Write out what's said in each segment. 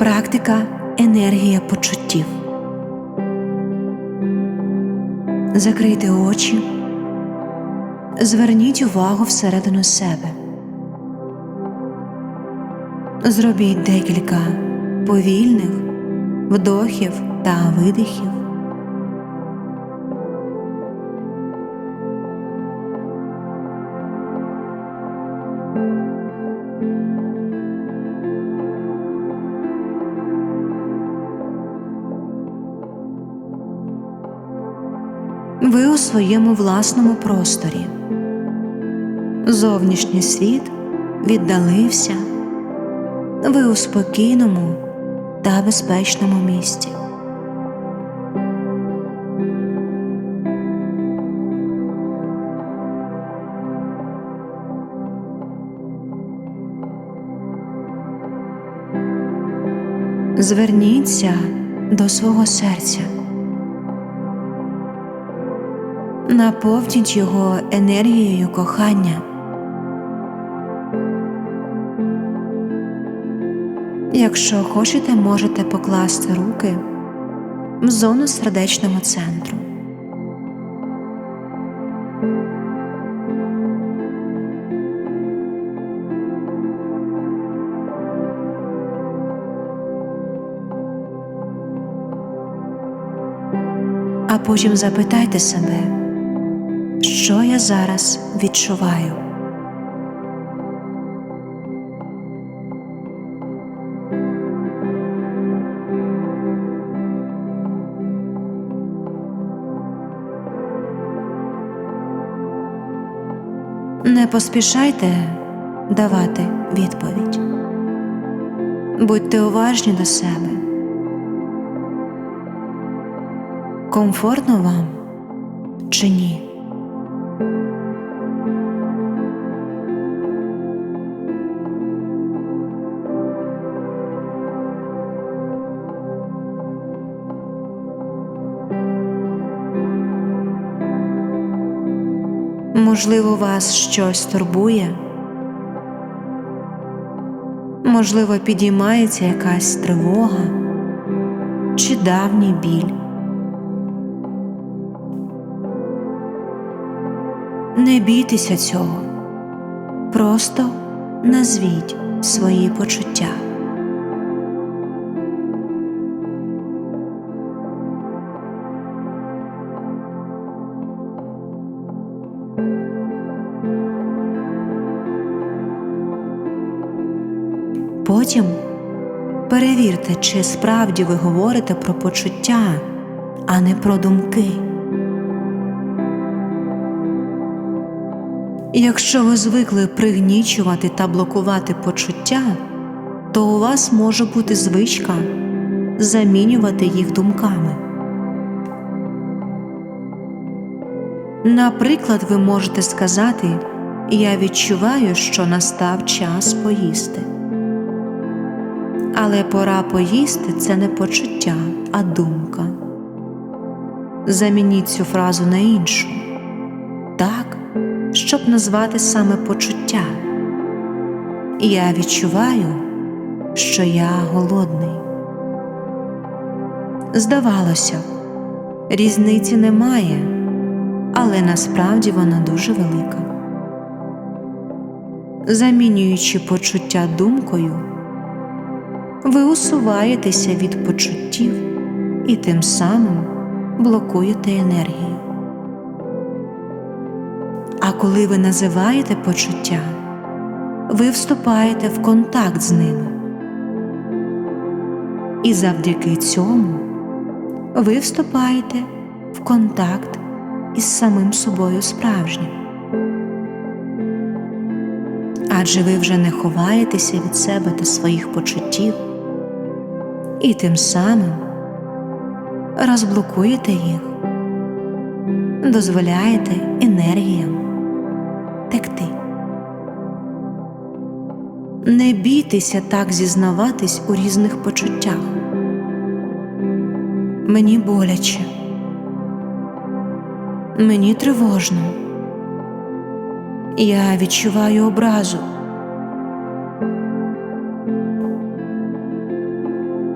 Практика енергія почуттів. Закрийте очі, зверніть увагу всередину себе. Зробіть декілька повільних вдохів та видихів. Ви у своєму власному просторі. Зовнішній світ віддалився. Ви у спокійному та безпечному місці. Зверніться до свого серця. Наповніть його енергією кохання. Якщо хочете, можете покласти руки в зону сердечного центру. А потім запитайте себе, що я зараз відчуваю. Не поспішайте давати відповідь. Будьте уважні до себе. Комфортно вам чи ні? Можливо, вас щось турбує, можливо, підіймається якась тривога чи давній біль. Не бійтеся цього, просто назвіть свої почуття. Потім перевірте, чи справді ви говорите про почуття, а не про думки. Якщо ви звикли пригнічувати та блокувати почуття, то у вас може бути звичка замінювати їх думками. Наприклад, ви можете сказати Я відчуваю, що настав час поїсти. Але пора поїсти це не почуття, а думка. Замініть цю фразу на іншу. Так, щоб назвати саме почуття. Я відчуваю, що я голодний. Здавалося, різниці немає, але насправді вона дуже велика. Замінюючи почуття думкою, ви усуваєтеся від почуттів і тим самим блокуєте енергію. А коли ви називаєте почуття, ви вступаєте в контакт з ними. І завдяки цьому ви вступаєте в контакт із самим собою справжнім. Адже ви вже не ховаєтеся від себе та своїх почуттів, і тим самим розблокуєте їх, дозволяєте енергіям текти. Не бійтеся так зізнаватись у різних почуттях. Мені боляче, мені тривожно. Я відчуваю образу.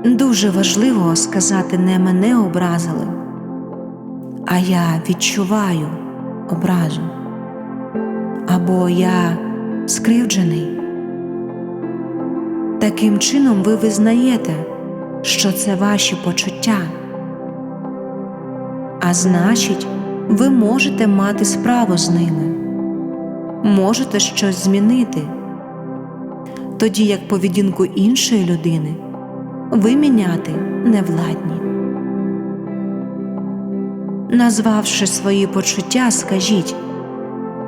Дуже важливо сказати не мене образили, а я відчуваю образу або я скривджений. Таким чином ви визнаєте, що це ваші почуття, а значить, ви можете мати справу з ними, можете щось змінити, тоді як поведінку іншої людини ви міняти не владні. Назвавши свої почуття, скажіть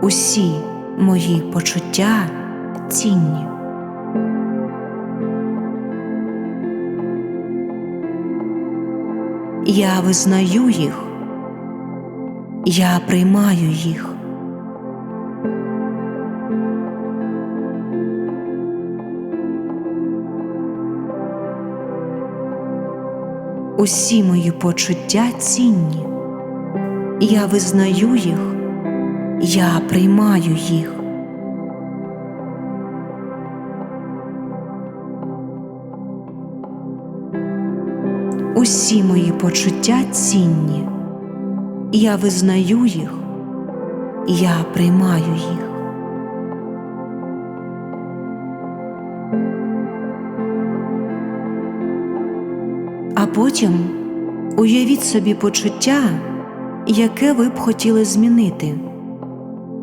усі мої почуття цінні. Я визнаю їх, я приймаю їх. Усі мої почуття цінні. Я визнаю їх, я приймаю їх. Усі мої почуття цінні. Я визнаю їх, я приймаю їх. Потім уявіть собі почуття, яке ви б хотіли змінити,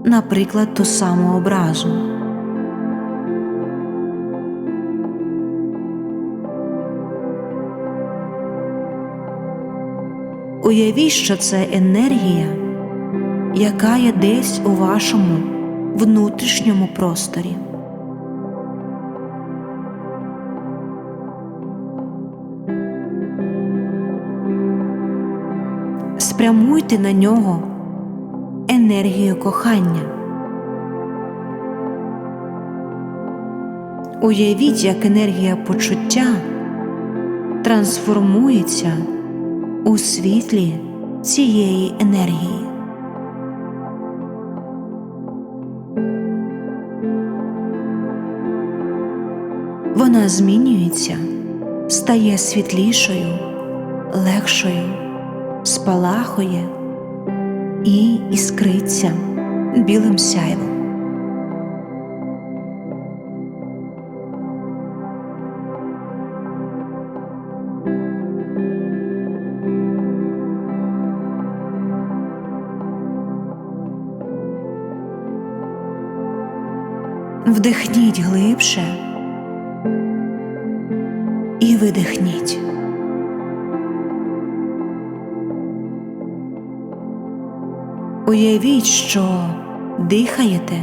наприклад, ту саму образу. Уявіть, що це енергія, яка є десь у вашому внутрішньому просторі. Спрямуйте на нього енергію кохання. Уявіть, як енергія почуття трансформується у світлі цієї енергії. Вона змінюється, стає світлішою, легшою, спалахує і іскриться білим сяйвом. Вдихніть глибше і видихніть. Уявіть, що дихаєте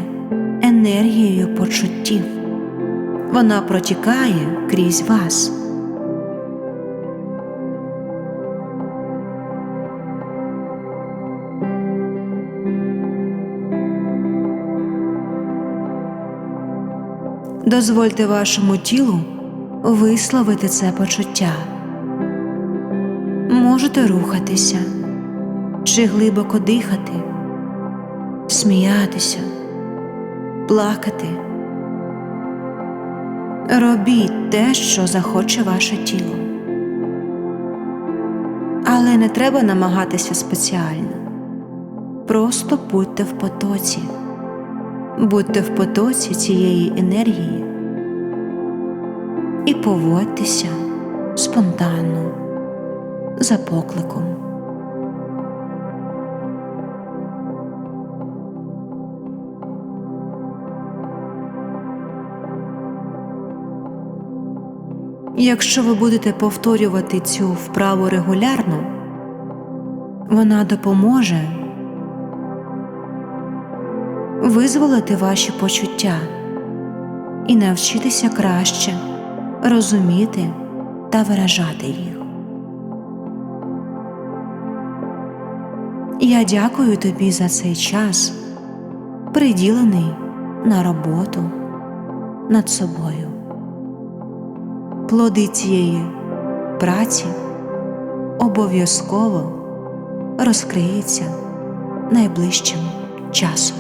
енергією почуттів. Вона протікає крізь вас. Дозвольте вашому тілу висловити це почуття. Можете рухатися чи глибоко дихати, сміятися, плакати. Робіть те, що захоче ваше тіло. Але не треба намагатися спеціально. Просто будьте в потоці. Будьте в потоці цієї енергії і поводьтеся спонтанно, за покликом. Якщо ви будете повторювати цю вправу регулярно, вона допоможе визволити ваші почуття і навчитися краще розуміти та виражати їх. Я дякую тобі за цей час, приділений на роботу над собою. Плоди цієї праці обов'язково розкриються найближчим часом.